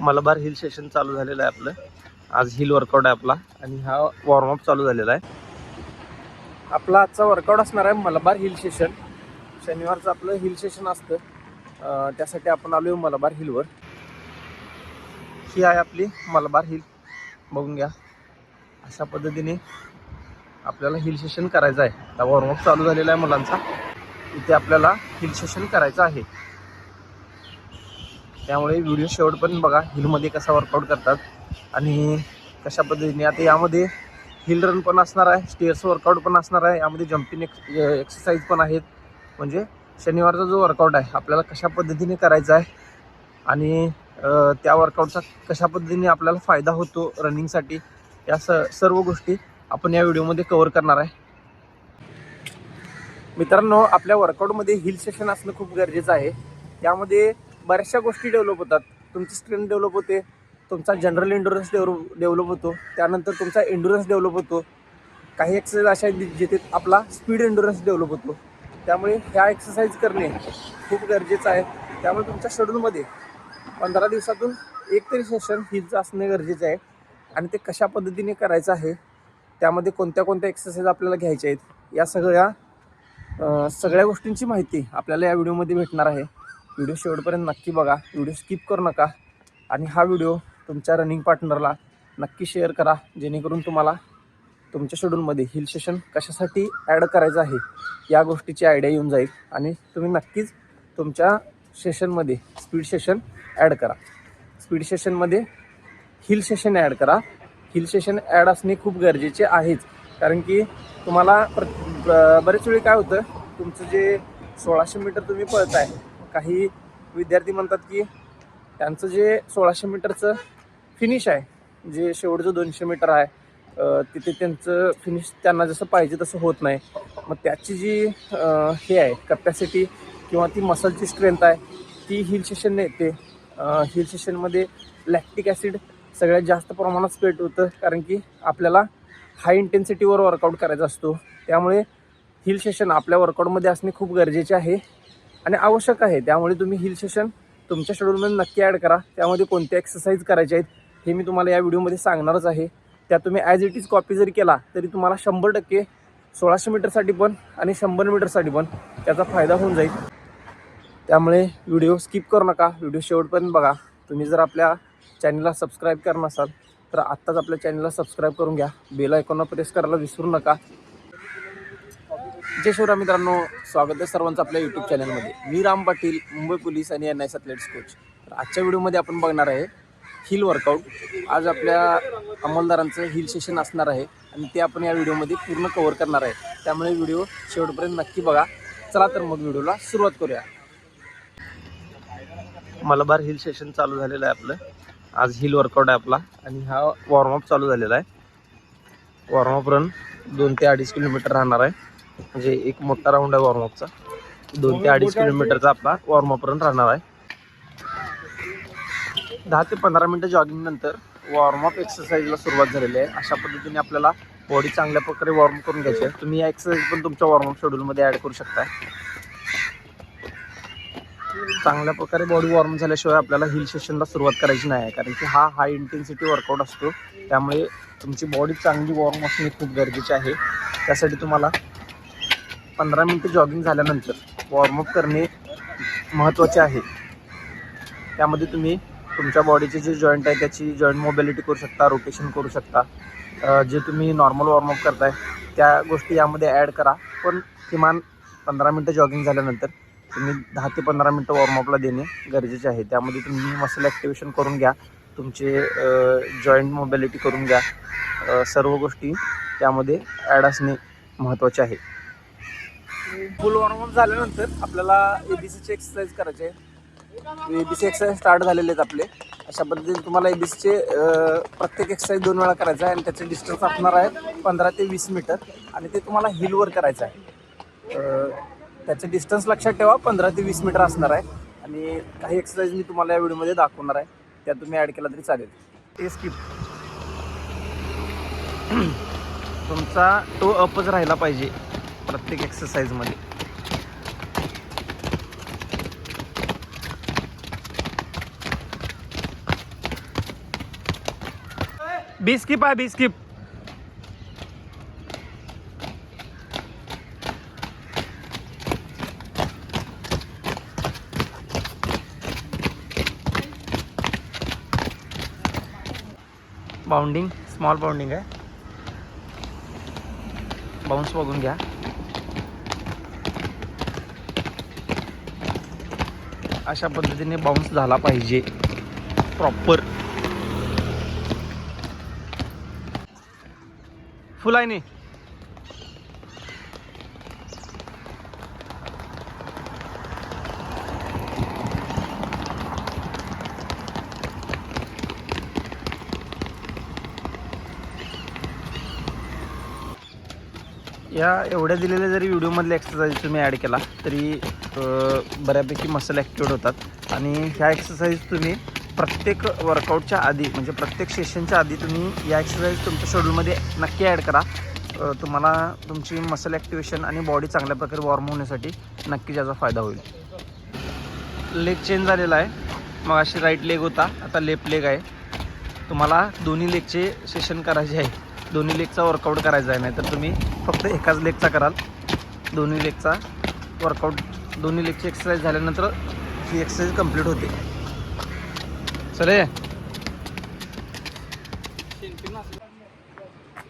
Malabar hill session चालू झालेलं आहे आपलं. आज हिल वर्कआउट आहे आपला आणि हा वॉर्मअप चालू झालेला आहे. आपला आजचा वर्कआउट असणार आहे मलबार हिल सेशन शनिवारचं आपलं हिल सेशन असतं. त्यासाठी आपण आलो आहे मलबार हिलवर. ही आहे आपली मलबार हिल. बघून घ्या. अशा पद्धतीने आपल्याला हिल सेशन करायचं आहे. आता वॉर्मअप चालू झालेला आहे मुलांचा. इथे आपल्याला हिल सेशन करायचं आहे. त्यामुळे व्हिडिओ शेवट पण बघा. हिलमध्ये कसा वर्कआउट करतात आणि कशा पद्धतीने. आता यामध्ये हिल रन पण असणार आहे स्टेअर्स वर्कआउट पण असणार आहे. यामध्ये जम्पिंग एक्स एक्सरसाइज पण आहेत. म्हणजे शनिवारचा जो वर्कआउट आहे आपल्याला कशा पद्धतीने करायचा आहे आणि त्या वर्कआउटचा कशा पद्धतीने आपल्याला फायदा होतो रनिंगसाठी या स सर्व गोष्टी आपण या व्हिडिओमध्ये कवर करणार आहे. मित्रांनो आपल्या वर्कआउटमध्ये हिल सेशन असणं खूप गरजेचं आहे. त्यामध्ये बऱ्याचशा गोष्टी डेव्हलप होतात. तुमची स्ट्रेंथ डेव्हलप होते तुमचा जनरल इंडुरन्स डेव्हलप डेव्हलप होतो त्यानंतर तुमचा एंडुरन्स डेव्हलप होतो. काही एक्सरसाइज अशा आहेत जिथे आपला स्पीड एंडुरन्स डेव्हलप होतो. त्यामुळे ह्या एक्सरसाइज करणे खूप गरजेचं आहे. त्यामुळे तुमच्या शेड्यूलमध्ये पंधरा दिवसातून एक तरी सेशन हीच असणे गरजेचं आहे आणि ते कशा पद्धतीने करायचं आहे त्यामध्ये कोणत्या कोणत्या एक्सरसाइज आपल्याला घ्यायच्या आहेत या सगळ्या सगळ्या गोष्टींची माहिती आपल्याला या व्हिडिओमध्ये भेटणार आहे. व्हिडिओ शेवटपर्यंत नक्की बघा. व्हिडिओ स्किप करू नका. आणि हा व्हिडिओ तुमच्या रनिंग पार्टनरला नक्की शेअर करा जेणेकरून तुम्हाला तुमच्या शेड्यूलमध्ये हिल सेशन कशासाठी ॲड करायचं आहे या गोष्टीची आयडिया येऊन जाईल. आणि तुम्ही नक्कीच तुमच्या सेशनमध्ये स्पीड सेशन ॲड करा. स्पीड सेशनमध्ये हिल सेशन ॲड करा. हिल सेशन ॲड असणे खूप गरजेचे आहेच. कारण की तुम्हाला प्र बरेच वेळी काय होतं तुमचं जे सोळाशे मीटर तुम्ही पळताय काही विद्यार्थी म्हणतात की त्यांचं जे सोळाशे मीटरचं फिनिश आहे जे शेवटचं दोनशे मीटर आहे तिथे त्यांचं फिनिश त्यांना जसं पाहिजे तसं होत नाही. मग त्याची जी हे आहे कपॅसिटी किंवा ती मसलची स्ट्रेंथ आहे ती हिल सेशनने येते. हिल सेशनमध्ये लॅक्टिक ॲसिड सगळ्यात जास्त प्रमाणात स्पेट होतं कारण की आपल्याला हाय इंटेन्सिटीवर वर्कआउट करायचा असतो. त्यामुळे हिल सेशन आपल्या वर्कआउटमध्ये असणे खूप गरजेचे आहे. आणि आवश्यक आहे. त्यामुळे तुम्ही हिल सेशन तुमच्या शेड्यूलमध्ये नक्की ॲड करा. त्यामध्ये कोणत्या एक्सरसाइज करायच्या आहेत हे मी तुम्हाला या व्हिडिओमध्ये सांगणारच आहे. त्या तुम्ही ॲज इट इज कॉपी जरी केला तरी तुम्हाला शंभर टक्के सोळाशे मीटरसाठी पण आणि शंभर मीटरसाठी पण त्याचा फायदा होऊन जाईल. त्यामुळे व्हिडिओ स्किप करू नका. व्हिडिओ शेवटपर्यंत बघा. तुम्ही जर आपल्या चॅनलला सबस्क्राईब करणार असाल तर आत्ताच आपल्या चॅनलला सबस्क्राईब करून घ्या. बेल आयकॉनला प्रेस करायला विसरू नका. जय शिवराम मित्रांनो स्वागत आहे सर्वांचं आपल्या यूट्यूब चॅनलमध्ये मी राम पाटील मुंबई पोलीस आणि एन आय ॲथलेट्स कोच तर आजच्या व्हिडिओमध्ये आपण बघणार आहे हिल वर्कआउट आज आपल्या अंमलदारांचं हिल सेशन असणार आहे आणि ते आपण या व्हिडिओमध्ये पूर्ण कव्हर करणार आहे. त्यामुळे व्हिडिओ शेवटपर्यंत नक्की बघा. चला तर मग व्हिडिओला सुरुवात करूया. मलबार हिल सेशन चालू झालेलं आहे आपलं. आज हिल वर्कआउट आहे आपला आणि हा वॉर्मअप चालू झालेला आहे. वॉर्मअप रन दोन ते अडीच किलोमीटर राहणार आहे. म्हणजे एक मोठा राऊंड आहे वॉर्मअपचा दोन ते अडीच किलोमीटरचा आपला वॉर्मअप रन राहणार आहे. दहा ते पंधरा मिनटं जॉगिंग नंतर वॉर्मअप एक्सरसाइजला सुरुवात झालेली आहे. अशा पद्धतीने आपल्याला बॉडी चांगल्या प्रकारे वॉर्म करून घ्यायची आहे. तुम्ही या एक्सरसाइज पण तुमच्या वॉर्मअप शेड्यूलमध्ये ॲड करू शकता. चांगल्या प्रकारे बॉडी वॉर्म झाल्याशिवाय आपल्याला हिल सेशनला सुरुवात करायची नाही आहे. कारण की हा हाय इंटेन्सिटी वर्कआउट असतो. त्यामुळे तुमची बॉडी चांगली वॉर्म असणे खूप गरजेचे आहे. त्यासाठी तुम्हाला पंधरा मिनटं जॉगिंग झाल्यानंतर वॉर्मअप करणे महत्त्वाचे आहे. त्यामध्ये तुम्ही तुमच्या बॉडीचे जे जॉईंट आहे त्याची जॉईंट मोबिलिटी करू शकता रोटेशन करू शकता. जे तुम्ही नॉर्मल वॉर्मअप करताय त्या गोष्टी यामध्ये ॲड करा. पण किमान पंधरा मिनटं जॉगिंग झाल्यानंतर तुम्ही दहा ते पंधरा मिनटं वॉर्मअपला देणे गरजेचे आहे. त्यामध्ये तुम्ही मसल ॲक्टिवेशन करून घ्या तुमचे जॉईंट मोबिलिटी करून घ्या. सर्व गोष्टी त्यामध्ये ॲड असणे महत्त्वाचे आहे. फुल वॉर्मअप झाल्यानंतर आपल्याला ए बी सीचे एक्सरसाइज करायचे आहे A B C exercise start झालेले आहेत आपले. अशा पद्धतीने तुम्हाला ए बी सीचे प्रत्येक एक्सरसाइज दोन वेळा करायचा आहे आणि त्याचे डिस्टन्स असणार आहे पंधरा ते वीस मीटर आणि ते तुम्हाला हिलवर करायचं आहे. त्याचे डिस्टन्स लक्षात ठेवा पंधरा ते वीस मीटर असणार आहे. आणि काही एक्सरसाइज मी तुम्हाला या व्हिडिओमध्ये दाखवणार आहे. त्या तुम्ही ॲड केला तरी चालेल. ते स्किप तुमचा तो अपच राहिला पाहिजे. प्रत्येक एक्सरसाइजमध्ये बी स्किप आहे B skip bounding small bounding आहे. बाउन्स बघून घ्या. अशा पद्धतीने बाउन्स झाला पाहिजे. प्रॉपर फुल या एवढ्या दिलेल्या जरी व्हिडिओमधल्या एक्सरसाइज तुम्ही ॲड केला तरी बऱ्यापैकी मसल ॲक्टिवेट होतात. आणि ह्या एक्सरसाइज तुम्ही प्रत्येक वर्कआउटच्या आधी म्हणजे प्रत्येक सेशनच्या आधी तुम्ही या एक्सरसाइज तुमच्या शेड्यूलमध्ये नक्की ॲड करा. तुम्हाला तुमची मसल ॲक्टिवेशन आणि बॉडी चांगल्या प्रकारे वॉर्म होण्यासाठी नक्की त्याचा फायदा होईल. लेग चेंज झालेला आहे. मग अशी राईट लेग होता. आता लेफ्ट लेग आहे. तुम्हाला दोन्ही लेगचे सेशन करायचे आहे. दोन्ही लेगचा वर्कआउट करायचा आहे नाही तर तुम्ही फक्त एकाच लेगचा कराल. दोन्ही लेगचा वर्कआउट दोन्ही लेगची एक्सरसाइज झाल्यानंतर ही एक्सरसाइज कंप्लीट होते. चले.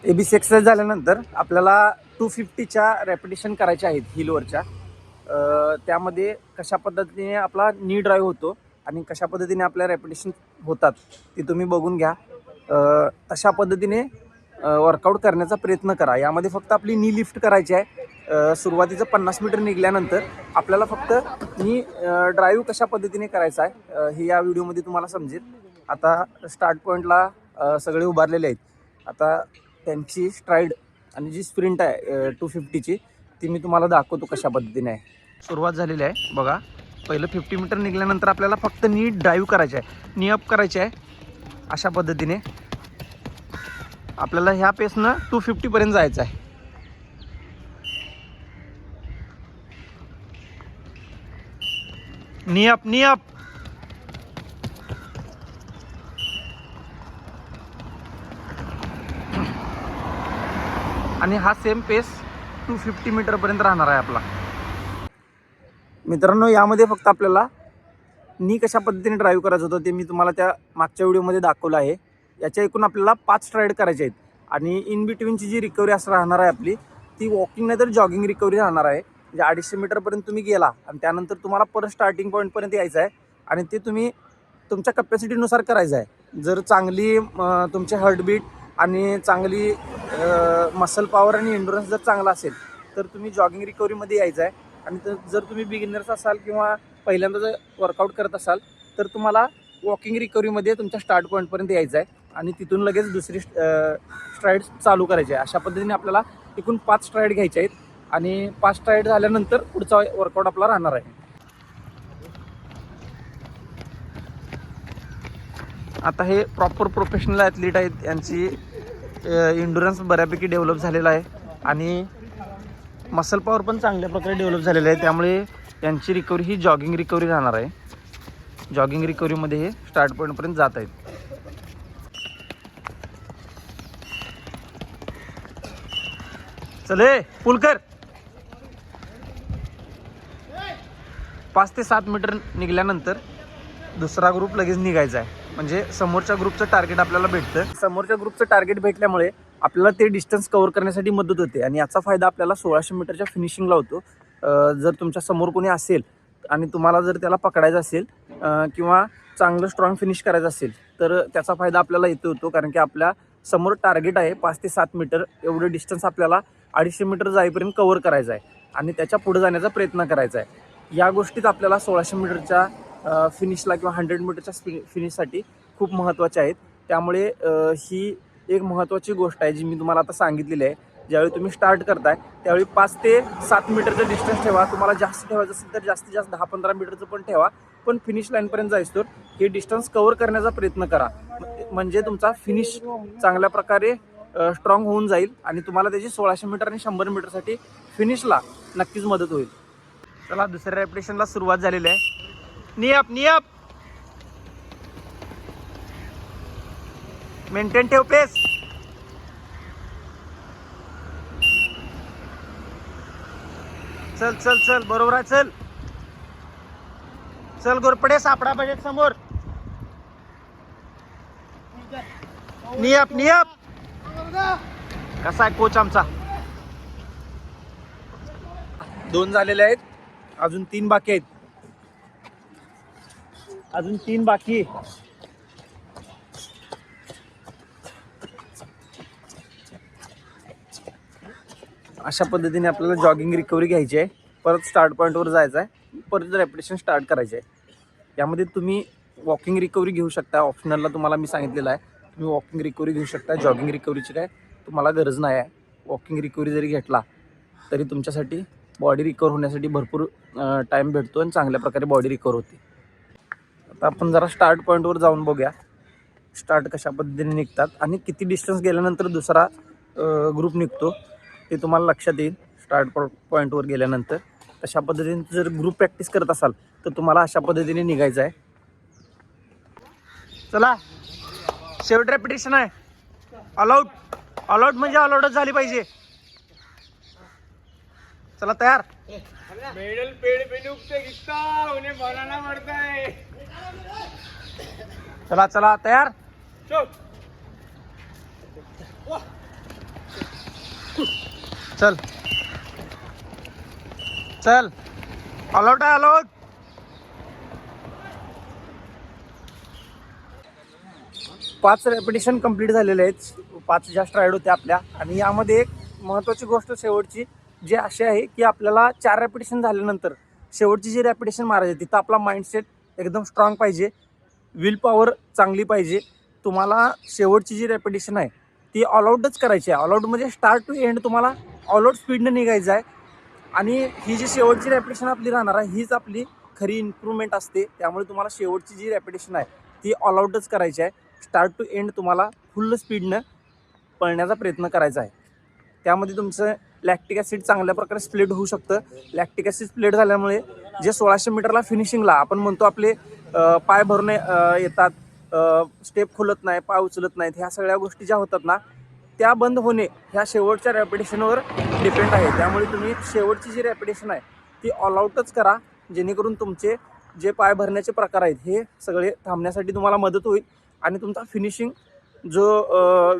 ए बी सी एक्सरसाइज झाल्यानंतर आपल्याला टू फिफ्टीच्या रॅपिटेशन करायच्या आहेत हिलवरच्या त्यामध्ये कशा पद्धतीने आपला नी ड्राईव्ह होतो आणि कशा पद्धतीने आपल्या रॅपिटेशन होतात ते तुम्ही बघून घ्या. तशा पद्धतीने वर्कआउट करण्याचा प्रयत्न करा. यामध्ये फक्त आपली नी लिफ्ट करायची आहे. सुरुवातीचं पन्नास मीटर निघाल्यानंतर आपल्याला फक्त नी ड्राईव्ह कशा पद्धतीने करायचा आहे हे या व्हिडिओमध्ये तुम्हाला समजेल. आता स्टार्ट पॉईंटला सगळे उभारलेले आहेत. आता त्यांची स्ट्राईड आणि जी स्प्रिंट आहे टू फिफ्टीची ती मी तुम्हाला दाखवतो कशा पद्धतीने आहे. सुरुवात झालेली आहे बघा. पहिलं फिफ्टी मीटर निघाल्यानंतर आपल्याला फक्त नी ड्राईव्ह करायची आहे. नी अप करायची आहे. अशा पद्धतीने. आपल्याला ह्या पेसनं टू फिफ्टीपर्यंत जायचं आहे. नी नियप. नी आणि हा सेम पेस टू फिफ्टी मीटरपर्यंत राहणार आहे आपला. मित्रांनो यामध्ये फक्त आपल्याला नी कशा पद्धतीने ड्राईव्ह करायचं होतं ते मी तुम्हाला त्या मागच्या व्हिडिओमध्ये दाखवलं आहे. याच्या एकूण आपल्याला पाच स्ट्राईड करायचे आहेत. आणि इन बिटवीनची जी रिकव्हरी असं राहणार आहे आपली ती वॉकिंग नाही तर जॉगिंग रिकव्हरी राहणार आहे. म्हणजे अडीचशे मीटरपर्यंत तुम्ही गेला आणि त्यानंतर तुम्हाला परत स्टार्टिंग पॉईंटपर्यंत यायचं आहे. आणि ते तुम्ही तुमच्या कपॅसिटीनुसार करायचं आहे. जर चांगली तुमचे हार्टबीट आणि चांगली मसल पॉवर आणि इंडुरन्स जर चांगला असेल तर तुम्ही जॉगिंग रिकव्हरीमध्ये यायचं आहे. आणि तर जर तुम्ही बिगिनर्स असाल किंवा पहिल्यांदा जर वर्कआउट करत असाल तर तुम्हाला वॉकिंग रिकव्हरीमध्ये तुमच्या स्टार्ट पॉईंटपर्यंत यायचं आहे. आणि तिथून लगेच दुसरी स्ट्राईड चालू करायची आहे. अशा पद्धतीने आपल्याला एकूण पाच स्ट्राईड घ्यायचे आहेत. आणि पाच स्ट्राईड झाल्यानंतर पुढचा वर्कआउट आपला राहणार आहे. आता हे प्रॉपर प्रोफेशनल ॲथलीट आहेत. यांची इंडुरन्स बऱ्यापैकी डेव्हलप झालेला आहे. आणि मसल पॉवर पण चांगल्या प्रकारे डेव्हलप झालेलं आहे. त्यामुळे यांची रिकवरी ही जॉगिंग रिकवरी राहणार आहे. जॉगिंग रिकवरीमध्ये हे स्टार्ट पॉईंटपर्यंत जात आहेत. चले पुल कर. पाच ते सात मीटर निघाल्यानंतर दुसरा ग्रुप लगेच निघायचा आहे. म्हणजे समोरच्या ग्रुपचं टार्गेट आपल्याला भेटतं. समोरच्या ग्रुपचं टार्गेट भेटल्यामुळे आपल्याला ते डिस्टन्स कव्हर करण्यासाठी मदत होते. आणि याचा फायदा आपल्याला सोळाशे मीटरच्या फिनिशिंगला होतो. जर तुमच्यासमोर कोणी असेल आणि तुम्हाला जर त्याला पकडायचं असेल किंवा चांगलं स्ट्रॉंग फिनिश करायचं असेल तर त्याचा फायदा आपल्याला येतो होतो. कारण की आपल्या समोर टार्गेट आहे पाच ते सात मीटर एवढं डिस्टन्स आपल्याला अडीचशे मीटर जाईपर्यंत कव्हर करायचं आहे. आणि त्याच्या पुढे जाण्याचा प्रयत्न करायचा आहे. या गोष्टीत आपल्याला सोळाशे मीटरच्या फिनिशला किंवा हंड्रेड मीटरच्या फिनिशसाठी खूप महत्त्वाच्या आहेत. त्यामुळे ही एक महत्त्वाची गोष्ट आहे जी मी तुम्हाला आता सांगितलेली आहे. ज्यावेळी तुम्ही स्टार्ट करताय त्यावेळी पाच ते सात मीटरचं डिस्टन्स ठेवा. तुम्हाला जास्त ठेवायचं असेल तर जास्तीत जास्त दहा पंधरा मीटरचं पण ठेवा. पण फिनिश लाईनपर्यंत जायचं तर हे डिस्टन्स कव्हर करण्याचा प्रयत्न करा. म्हणजे तुमचा फिनिश चांगल्या प्रकारे स्ट्रॉंग होऊन जाईल आणि तुम्हाला त्याची सोळाशे मीटर आणि शंभर मीटरसाठी फिनिशला नक्कीच मदत होईल. चला दुसऱ्या रेपिटेशनला सुरुवात झालेली आहे. नियप नियप! मेंटेन ठेव पेस चल चल चल बरोबर आहे चल! चल गोरपडे सापडा बजेट समोर. नियप नियप. कसा आहे कोच आमचा? दोन झालेले आहेत. अजून तीन बाकी आहेत. अजून तीन बाकी. अशा पद्धतीने आपल्याला जॉगिंग रिकव्हरी घ्यायची आहे. परत स्टार्ट पॉईंटवर जायचं आहे. परत रेपिटेशन स्टार्ट करायचे आहे यामध्ये तुम्ही वॉकिंग रिकव्हरी घेऊ शकता. ऑप्शनलला तुम्हाला मी सांगितलेलं आहे. तुम्ही वॉकिंग रिकव्हरी घेऊ शकता. जॉगिंग रिकव्हरीची काय तुम्हाला गरज नाही आहे. वॉकिंग रिकव्हरी जरी घेतला तरी तुमच्यासाठी बॉडी रिकवर होण्यासाठी भरपूर टाईम भेटतो आणि चांगल्या प्रकारे बॉडी रिकवर होते. आता आपण जरा स्टार्ट पॉईंटवर जाऊन बघूया. स्टार्ट कशा पद्धतीने निघतात आणि किती डिस्टन्स गेल्यानंतर दुसरा ग्रुप निघतो ते तुम्हाला लक्षात येईल. स्टार्ट पॉईंटवर गेल्यानंतर. तशा पद्धतीने जर ग्रुप प्रॅक्टिस करत असाल तर तुम्हाला अशा पद्धतीने निघायचं आहे. चला. शेवट रेपिटेशन आहे. ऑलआउट ऑलआउट म्हणजे ऑलआउटच झाली पाहिजे. चला तयार. मेडल पेड़ पे उन्हें पड़ता है चला चला तयार. चल. चल. ऑलआउट आहे ऑलआउट पाच रेपिटेशन कंप्लीट झालेले आहेत. पाच जास्त राईड होत्या आपल्या. आणि यामध्ये एक महत्त्वाची गोष्ट शेवटची जी अशी आहे की आपल्याला चार रॅपिटेशन झाल्यानंतर शेवटची जी रॅपिटेशन मारायची तिथं आपला माइंडसेट एकदम स्ट्रॉंग पाहिजे. विल पॉवर चांगली पाहिजे. तुम्हाला शेवटची जी रॅपिटेशन आहे ती ऑलआउटच करायची आहे. ऑलआउट म्हणजे स्टार्ट टू एंड तुम्हाला ऑलआउट स्पीडनं निघायचं आहे. आणि ही जी शेवटची रॅपिटेशन आपली राहणार आहे हीच आपली खरी इम्प्रूव्हमेंट असते. त्यामुळे तुम्हाला शेवटची जी रॅपिटेशन आहे ती ऑलआउटच करायची आहे. स्टार्ट टू एंड तुम्हाला फुल स्पीडनं पळण्याचा प्रयत्न करायचा आहे. त्यामध्ये तुमचं लॅक्टिक ॲसिड चांगल्या प्रकारे स्प्लिट होऊ शकतं. लॅक्टिक ॲसिड स्प्लिट झाल्यामुळे जे सोळाशे मीटरला फिनिशिंगला आपण म्हणतो आपले पाय भरणे येतात स्टेप खोलत नाही पाय उचलत नाहीत ह्या सगळ्या गोष्टी ज्या होतात ना त्या बंद होणे ह्या शेवटच्या रॅपिटेशनवर डिपेंड आहे. त्यामुळे तुम्ही शेवटची जी रॅपिटेशन आहे ती ऑलआउटच करा. जेणेकरून तुमचे जे पाय भरण्याचे प्रकार आहेत हे सगळे थांबण्यासाठी तुम्हाला मदत होईल आणि तुमचा फिनिशिंग जो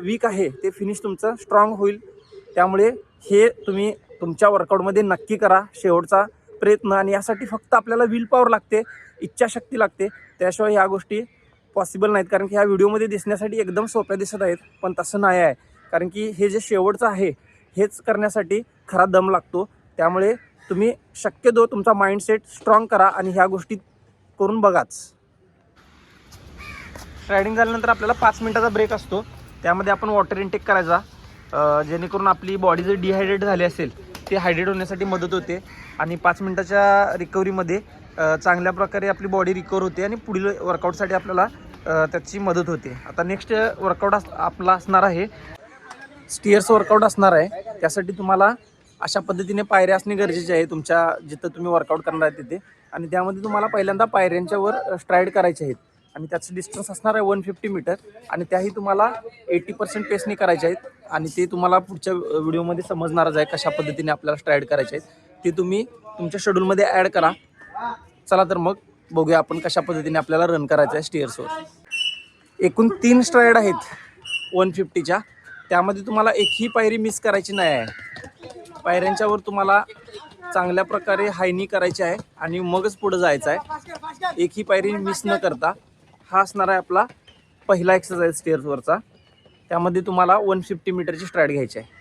वीक आहे ते फिनिश तुमचं स्ट्रॉंग होईल. त्यामुळे हे तुम्ही तुमच्या वर्कआउटमध्ये नक्की करा. शेवटचा प्रयत्न आणि यासाठी फक्त आपल्याला विल पॉवर लागते इच्छाशक्ती लागते. त्याशिवाय ह्या गोष्टी पॉसिबल नाहीत. कारण की ह्या व्हिडिओमध्ये दिसण्यासाठी एकदम सोप्या दिसत आहेत पण तसं नाही आहे. कारण की हे जे शेवटचं आहे हेच करण्यासाठी खरा दम लागतो. त्यामुळे तुम्ही शक्यतो तुमचा माइंडसेट स्ट्रॉंग करा आणि ह्या गोष्टी करून बघाच. रायडिंग झाल्यानंतर आपल्याला पाच मिनिटाचा ब्रेक असतो. त्यामध्ये आपण वॉटर इनटेक करायचा. जेणेकरून आपली बॉडी जर डिहायड्रेट झाली असेल ते हायड्रेट होण्यासाठी मदत होते. आणि पाच मिनटाच्या रिकव्हरीमध्ये चांगल्या प्रकारे आपली बॉडी रिकवर होते आणि पुढील वर्कआउटसाठी आपल्याला त्याची मदत होते. आता नेक्स्ट वर्कआउट आपला असणार आहे स्टिअर्स वर्कआउट असणार आहे. त्यासाठी तुम्हाला अशा पद्धतीने पायऱ्या असणे गरजेचे आहे. तुमच्या जिथं तुम्ही वर्कआउट करणार आहे तिथे. आणि त्यामध्ये तुम्हाला पहिल्यांदा पायऱ्यांच्या वर स्ट्राईड करायचे आहेत. आणि त्याचं डिस्टन्स असणार आहे वन फिफ्टी मीटर आणि त्याही तुम्हाला एटी पर्सेंट पेसने करायचे आहेत. आणि ते तुम्हाला पुढच्या व्हिडिओमध्ये समजणारच आहे कशा पद्धतीने आपल्याला स्ट्राईड करायचे आहेत. ते तुम्ही तुमच्या शेड्यूलमध्ये ॲड करा. चला तर मग बघूया आपण कशा पद्धतीने आपल्याला रन करायचं आहे स्टिअर्सवर एकूण तीन स्ट्राईड आहेत. वन फिफ्टीच्या त्यामध्ये तुम्हाला एकही पायरी मिस करायची नाही आहे. पायऱ्यांच्यावर तुम्हाला चांगल्या प्रकारे हायनी करायची आहे आणि मगच पुढं जायचं आहे. एकही पायरी मिस न करता हा असणार आहे आपला पहिला एक्सरसाइज स्टेअर्सवरचा त्यामध्ये तुम्हाला वन फिफ्टी मीटरची स्ट्राईड घ्यायची आहे.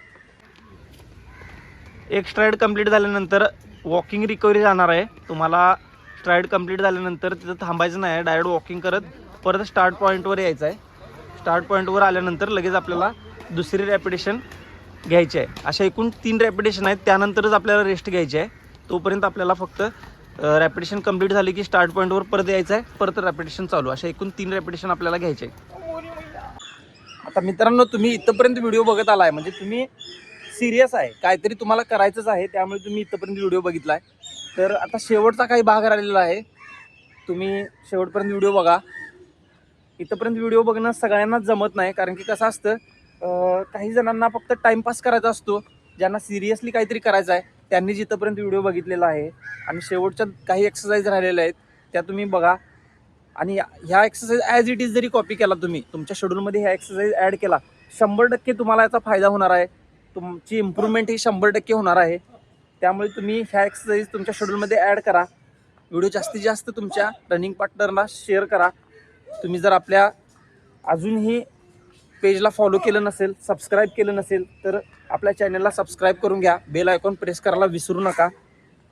एक स्ट्राईड कंप्लीट झाल्यानंतर वॉकिंग रिकव्हरी जाणार आहे. तुम्हाला स्ट्राईड कंप्लीट झाल्यानंतर तिथं थांबायचं नाही आहे. डायरेक्ट वॉकिंग करत परत स्टार्ट पॉईंटवर यायचं आहे. स्टार्ट पॉईंटवर आल्यानंतर लगेच आपल्याला दुसरी रॅपिटेशन घ्यायची आहे. अशा एकूण तीन रॅपिटेशन आहेत. त्यानंतरच आपल्याला रेस्ट घ्यायची आहे. तोपर्यंत आपल्याला फक्त रॅपिटेशन कंप्लीट झाली की स्टार्ट पॉईंटवर परत यायचं आहे. परत रॅपिटेशन चालू. अशा एकूण तीन रॅपिटेशन आपल्याला घ्यायचे आहे आता मित्रांनो तुम्ही इथंपर्यंत व्हिडिओ बघत आलाय. म्हणजे तुम्ही सिरियस आहे. काहीतरी तुम्हाला करायचंच आहे. त्यामुळे तुम्ही इथंपर्यंत व्हिडिओ बघितलाय. तर आता शेवटचा काही भाग राहिलेला आहे. तुम्ही शेवटपर्यंत व्हिडिओ बघा. इथंपर्यंत व्हिडिओ बघणं सगळ्यांनाच जमत नाही. कारण की कसं असतं काही जणांना फक्त टाइमपास करायचा असतो. ज्यांना सिरियसली काहीतरी करायचं आहे त्यांनी जिथंपर्यंत व्हिडिओ बघितलेला आहे आणि शेवटच्या काही एक्सरसाइज राहिलेल्या आहेत त्या तुम्ही बघा. आणि या- ह्या एक्सरसाइज ॲज इट इज जरी कॉपी केला तुम्ही तुमच्या शेड्यूलमध्ये ह्या एक्सरसाइज ॲड केला शंभर टक्के तुम्हाला याचा फायदा होणार आहे. तुमची इम्प्रूव्हमेंट ही शंभर टक्के होणार आहे. त्यामुळे तुम्ही ह्या एक्सरसाइज तुमच्या शेड्यूलमध्ये ॲड करा. व्हिडिओ जास्तीत जास्त तुमच्या रनिंग पार्टनरला शेअर करा. तुम्ही जर आपल्या अजूनही पेजला फॉलो केलं नसेल सबस्क्राईब केलं नसेल तर आपल्या चॅनलला सबस्क्राईब करून घ्या. बेल आयकॉन प्रेस करायला विसरू नका.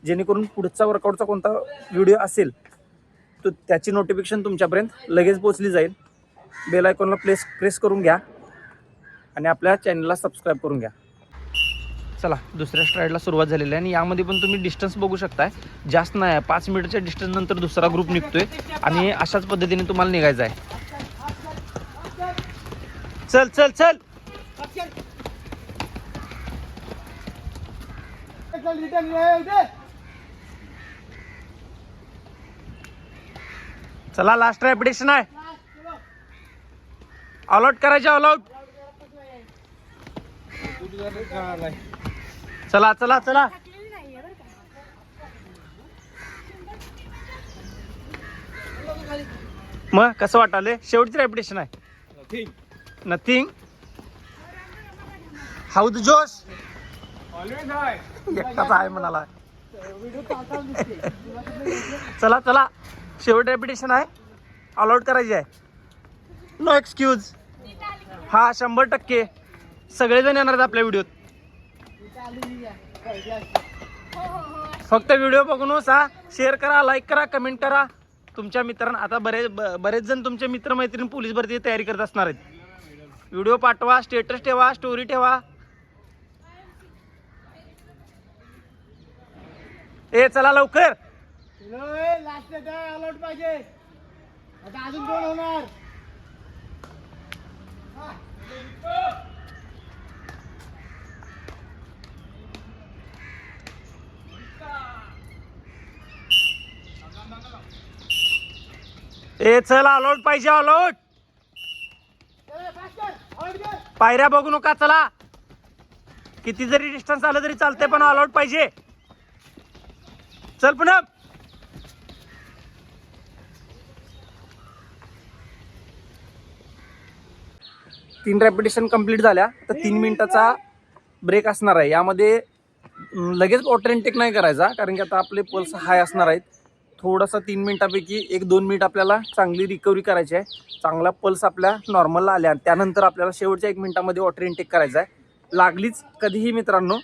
जेणेकरून पुढचा वर्कआउटचा कोणता व्हिडिओ असेल तर त्याची नोटिफिकेशन तुमच्यापर्यंत लगेच पोचली जाईल. बेल आयकॉनला प्लेस प्रेस करून घ्या आणि आपल्या चॅनलला सबस्क्राईब करून घ्या. चला दुसऱ्या स्ट्राईडला सुरुवात झालेली आहे आणि यामध्ये पण तुम्ही डिस्टन्स बघू शकताय. जास्त नाही आहे पाच मिनिटच्या डिस्टन्स नंतर दुसरा ग्रुप निघतोय आणि अशाच पद्धतीने तुम्हाला निघायचं आहे. चल चल चल. चला लास्ट रेपिटेशन आहे. ऑलआउट करायचे ऑलआउट चला चला चला. मग कसं वाटाले शेवटचं रेपिटेशन आहे. Nothing how the josh always high एकटाच आहे म्हणाला. चला चला. शेवट रेप्युटेशन आहे. आउट करायची आहे. नो एक्सक्यूज हा शंभर टक्के. सगळेजण येणार आहेत आपल्या व्हिडिओत फक्त व्हिडिओ बघूनच हा शेअर करा लाईक करा कमेंट करा. तुमच्या मित्रांना आता बरेच बरेच जण तुमचे मित्र मैत्रीण पोलीस भरती तयारी करत असणार आहेत. व्हिडिओ पाठवा स्टेटस ठेवा स्टोरी ठेवा. ए चला लवकर. लास्ट अलॉट पाहिजे? आता अजून दोन होणार. ए चल अलॉट पाहिजे अलॉट पायऱ्या बघू नका चला. किती जरी डिस्टन्स आलं तरी चालतंय पण अलॉट पाहिजे. चल पुन्हा. तीन रॅपिटेशन कंप्लीट झाल्या तर तीन मिनिटाचा ब्रेक असणार आहे. यामध्ये लगेच वॉटर इनटेक नाही करायचा कारण की आता आपले पल्स हाय असणार आहेत. थोडासा तीन मिनिटापैकी एक दोन मिनिट आपल्याला चांगली रिकव्हरी करायची आहे. चांगला पल्स आपल्या नॉर्मलला आल्या. त्यानंतर आपल्याला शेवटच्या एक मिनिटामध्ये वॉटर इनटेक करायचा आहे. लागलीच कधीही मित्रांनो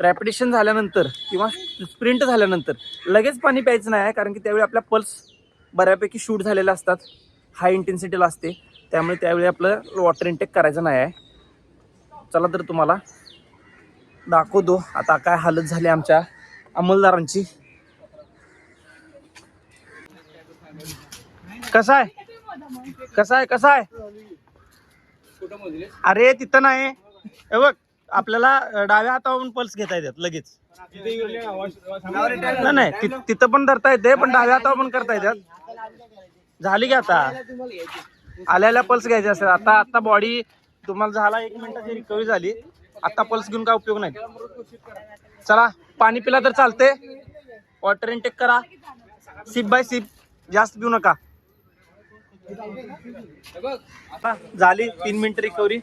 रॅपिटेशन झाल्यानंतर किंवा स्प्रिंट झाल्यानंतर लगेच पाणी प्यायचं नाही आहे कारण की त्यावेळी आपल्या पल्स बऱ्यापैकी शूट झालेले असतात. हाय इंटेन्सिटीला असते. त्यामुळे त्यावेळी आपलं वॉटर इनटेक करायचं नाही आहे. चला तर तुम्हाला दाखवतो. आता काय हालत झाली आमच्या अंमलदारांची. कसा आहे? कसा आहे कसा आहे? अरे तिथं नाही. हे बघ आपल्याला डाव्या हातावरून पल्स घेता येतात लगेच. नाही नाही तिथं पण धरता येते पण डाव्या हातावर पण करता येतात. झाली की आता. आल्याला पल्स घ्यायचे असतात आता आता बॉडी तुम्हाला झाला एक मिनिटाची रिकव्हरी झाली. आता पल्स घेऊन काय उपयोग नाही. चला पाणी पिला तर चालते वॉटर इनटेक करा. सिप बाय सिप जास्त पिऊ नका. झाली तीन मिनिट रिकव्हरी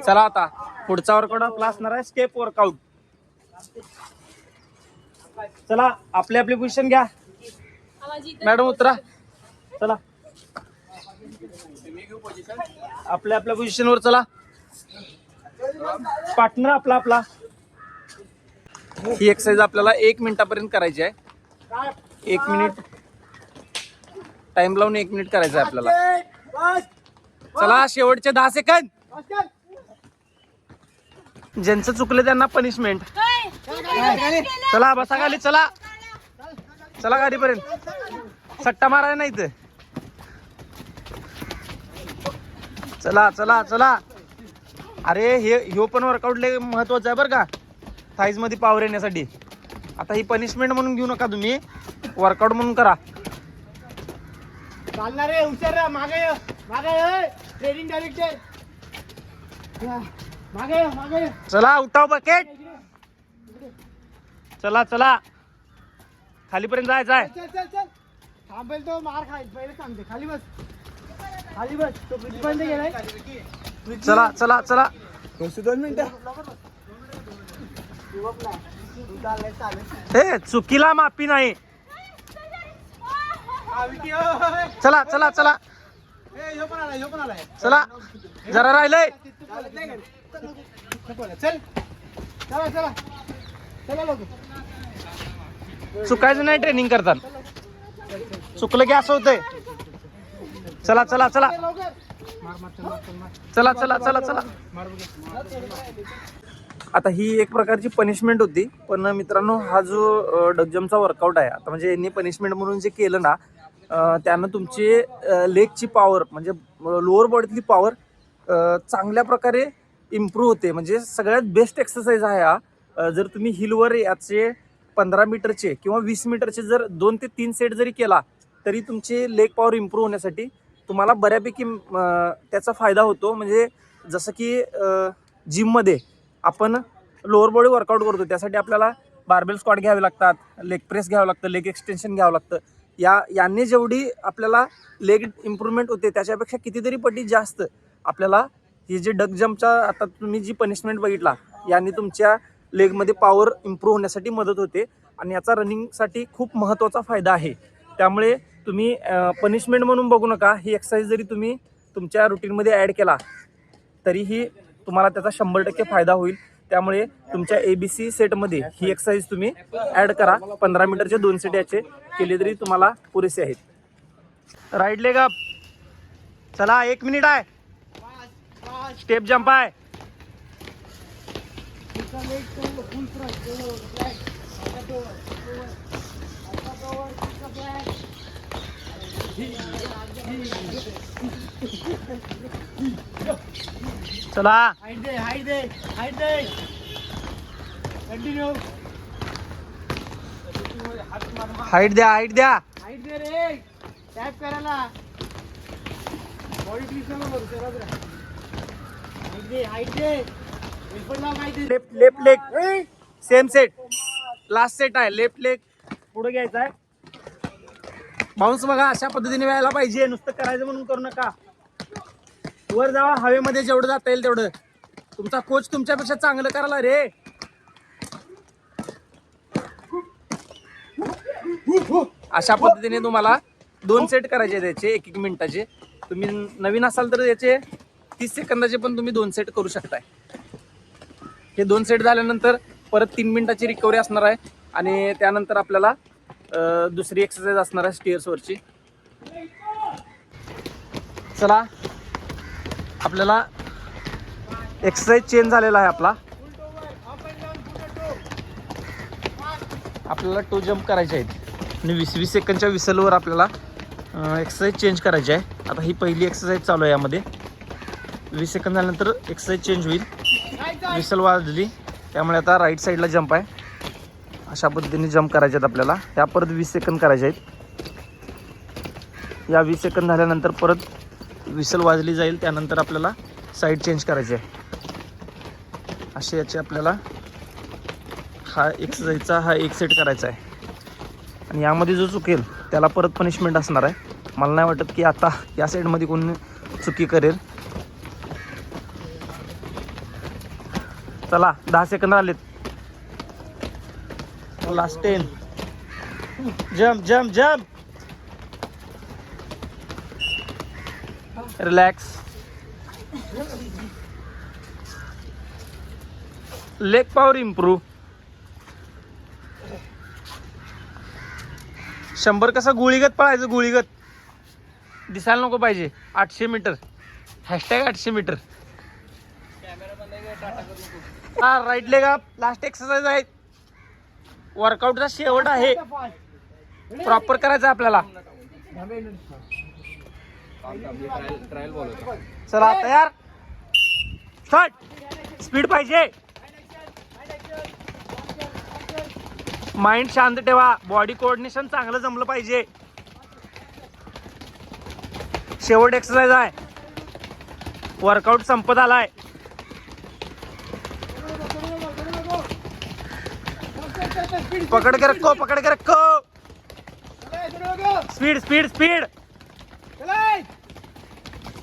चला आता पुढचा वर्कआउट आपला असणार आहे स्टेप वर्कआउट चला आपली आपली पोझिशन घ्या. मॅडम उतरा. चला. आपल्या आपल्या पोझिशनवर चला. पार्टनर आपला आपला. ही एक्सरसाइज आपल्याला एक मिनिटापर्यंत करायची आहे. एक मिनिट टाइम लावून एक मिनिट करायचं आहे आपल्याला चला शेवटचे दहा सेकंद ज्यांचं चुकलं त्यांना पनिशमेंट चला बसा खाली चला. चला गाडीपर्यंत. सट्टा मारायला नाही इथं. चला चला चला. अरे हे ह्यो पण वर्कआउट लय महत्वाचं आहे बरं का. थाईजमध्ये पावर येण्यासाठी. आता ही पनिशमेंट म्हणून घेऊ नका तुम्ही. वर्कआउट म्हणून करा. चालणार रे हुशार रा मागे ये. मागे ट्रेनिंग डायरेक्टर मागे ये, मागे ये. चला उठाव बकेट चला चला. खालीपर्यंत जायचं आहे चल चल चल. थांबेल तो मार खाईल. पहिले सांगते खाली बस. खाली बस. तो कितीपर्यंत गेलाय चला चला चला. दोन मिनिटं. हे चुकीला माफी नाही. चला चला चला. चला. जरा राहिलंय. चल. चला चला. चला लोक चुकायचं नाही ट्रेनिंग करतात चुकलं की असं होतंय. चला चला चला. चल चल चला चला. आता ही एक प्रकारची पनिशमेंट होती. पण मित्रांनो हा जो डगजमचा वर्कआउट आहे आता म्हणजे यांनी पनिशमेंट म्हणून जे केलं ना त्यानं तुमची लेगची पॉवर म्हणजे लोअर बॉडीतली पॉवर चांगल्या प्रकारे इम्प्रूव्ह होते. म्हणजे सगळ्यात बेस्ट एक्सरसाइज आहे हा. जर तुम्ही हिलवर याचे पंधरा मीटरचे किंवा वीस मीटरचे जर दोन ते तीन सेट जरी केला तरी तुमची लेग पॉवर इम्प्रूव्ह होण्यासाठी तुम्हाला बऱ्यापैकी त्याचा फायदा होतो. म्हणजे जसं की जिममध्ये आपण लोअर बॉडी वर्कआउट करतो. त्यासाठी आपल्याला बार्बेल स्क्वॉट घ्यावे लागतात लेग प्रेस घ्यावं लागतं लेग एक्सटेन्शन घ्यावं लागतं. या यांनी जेवढी आपल्याला लेग इम्प्रूव्हमेंट होते त्याच्यापेक्षा कितीतरी पटी जास्त आपल्याला ही जे डग जम्पच्या आता तुम्ही जी पनिशमेंट बघितला यांनी तुमच्या लेगमध्ये पॉवर इम्प्रूव्ह होण्यासाठी मदत होते आणि याचा रनिंगसाठी खूप महत्त्वाचा फायदा आहे. त्यामुळे तुम्ही पनिशमेंट म्हणून बघू नका ही एक्सरसाइज जरी तुम्ही तुमच्या रुटीनमध्ये ॲड केला तरीही तुम्हाला त्याचा शंभर टक्के फायदा होईल. त्यामुळे तुमच्या ए बी सी सेटमध्ये ही एक्सरसाइज तुम्ही ॲड करा. पंधरा मीटरचे दोन सेट याचे केले तरी तुम्हाला पुरेसे आहेत. राईट लेग अप चला एक मिनिट आहे. स्टेप जम्प आहे. चला. हाईट दे हाईट दे हाईट दे. कंटिन्यू हाईट द्या हाईट द्या. हाईट दे रे. टॅप करायला. बॉडी ट्विस्ट नको करू राहा. हाईट दे हाईट दे. वेपर लाव हाईट दे. Left left leg same set last set आहे लेफ्ट लेग पुढे घ्यायचा आहे. बाउन्स बघा अशा पद्धतीने व्हायला पाहिजे. नुसतं करायचं म्हणून करू नका. वर जावा हवेमध्ये जेवढं जाता येईल तेवढं. तुमचा कोच तुमच्यापेक्षा चांगलं करायला रे. अशा पद्धतीने तुम्हाला दोन सेट करायचे त्याचे एक एक मिनिटाचे. तुम्ही नवीन असाल तर याचे तीस सेकंदाचे पण तुम्ही दोन सेट करू शकताय. हे दोन सेट झाल्यानंतर परत तीन मिनिटाची रिकव्हरी असणार आहे. आणि त्यानंतर आपल्याला दुसरी एक्सरसाइज असणार आहे स्टेअर्सवरची चला आपल्याला एक्सरसाइज चेंज झालेला आहे आपला. आपल्याला टो जम्प करायचे आहेत. आणि वीस वीस सेकंडच्या विसलवर आपल्याला एक्सरसाइज चेंज करायची आहे. आता ही पहिली एक्सरसाइज चालू आहे यामध्ये. वीस सेकंद झाल्यानंतर एक्सरसाइज चेंज होईल. विसल वाजली त्यामुळे आता राईट साईडला जंप आहे. अशा पद्धतीने जंप करायचे आहेत आपल्याला. ह्या परत वीस सेकंद करायचे आहेत. या वीस सेकंद झाल्यानंतर परत विसल वाजली जाईल. त्यानंतर आपल्याला साईड चेंज करायची आहे. असे याचे आपल्याला हा एक्सरसाइजचा हा एक सेट करायचा आहे. आणि यामध्ये जो चुकेल त्याला परत पनिशमेंट असणार आहे. मला नाही वाटत की आता या साईडमध्ये कोणी चुकी करेल. चला दहा सेकंद आलेत. Last ten jump jump jump relax leg power improve शंभर कसा गुळीगत पळायचं गुळीगत? दिसायला नको पाहिजे. आठशे मीटर. हॅशटॅग आठशे मीटर. हा राईट लेग आप लास्ट एक्सरसाइज आहे. वर्कआउटचा शेवट आहे. प्रॉपर करायचं आहे आपल्याला. चला तयार? स्टार्ट स्पीड पाहिजे. माइंड शांत ठेवा. बॉडी कोऑर्डिनेशन चांगलं जमलं पाहिजे. शेवट एक्सरसाइज आहे. वर्कआउट संपत आलाय. पकड के रखो पकड के. रखो स्पीड स्पीड स्पीड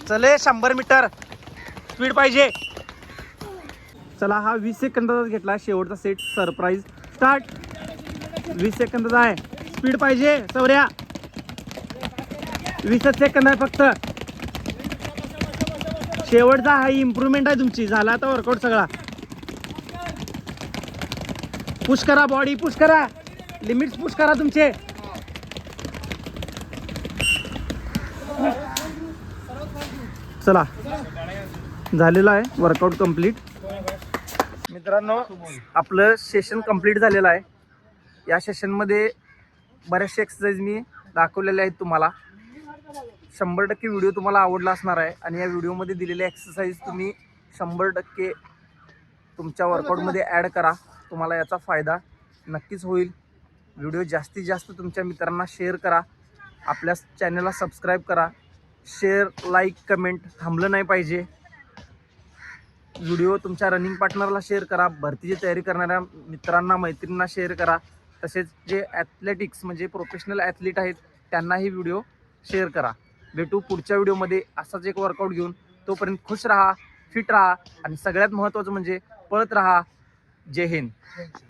चले शंभर मीटर. स्पीड पाहिजे. चला हा वीस सेकंदाचा घेतला. शेवटचा सेट सरप्राईज स्टार्ट वीस सेकंदाचा आहे. स्पीड पाहिजे चौऱ्या वीसच सेकंद आहे फक्त. शेवटचा हा इम्प्रुव्हमेंट आहे तुमची. झाला आता वर्कआउट सगळा. पुश करा बॉडी पुश करा. लिमिट्स पुश करा तुमचे. चला. झालेलं आहे वर्कआउट कंप्लीट मित्रांनो आपलं सेशन कंप्लीट झालेलं आहे. या सेशनमध्ये बऱ्याचशा एक्सरसाइज मी दाखवलेल्या आहेत तुम्हाला. शंभर टक्के व्हिडिओ तुम्हाला आवडला असणार आहे आणि या व्हिडिओमध्ये दिलेले एक्सरसाइज तुम्ही शंभर टक्के तुमच्या वर्कआउटमध्ये ॲड करा. तुम्हाला याचा फायदा नक्कीच होईल. व्हिडिओ जास्तीत जास्त तुमच्या मित्रांना शेअर करा. आपल्या चॅनलला सबस्क्राईब करा. शेअर लाईक कमेंट थांबलं नाही पाहिजे. व्हिडिओ तुमच्या रनिंग पार्टनरला शेअर करा. भरतीची तयारी करणाऱ्या मित्रांना मैत्रिणींना शेअर करा. तसेच जे ॲथलेटिक्स म्हणजे प्रोफेशनल ॲथलीट आहेत त्यांनाही व्हिडिओ शेअर करा. भेटू पुढच्या व्हिडिओमध्ये असाच एक वर्कआउट घेऊन तोपर्यंत खुश राहा फिट राहा आणि सगळ्यात महत्त्वाचं म्हणजे पळत राहा. जय हिंद.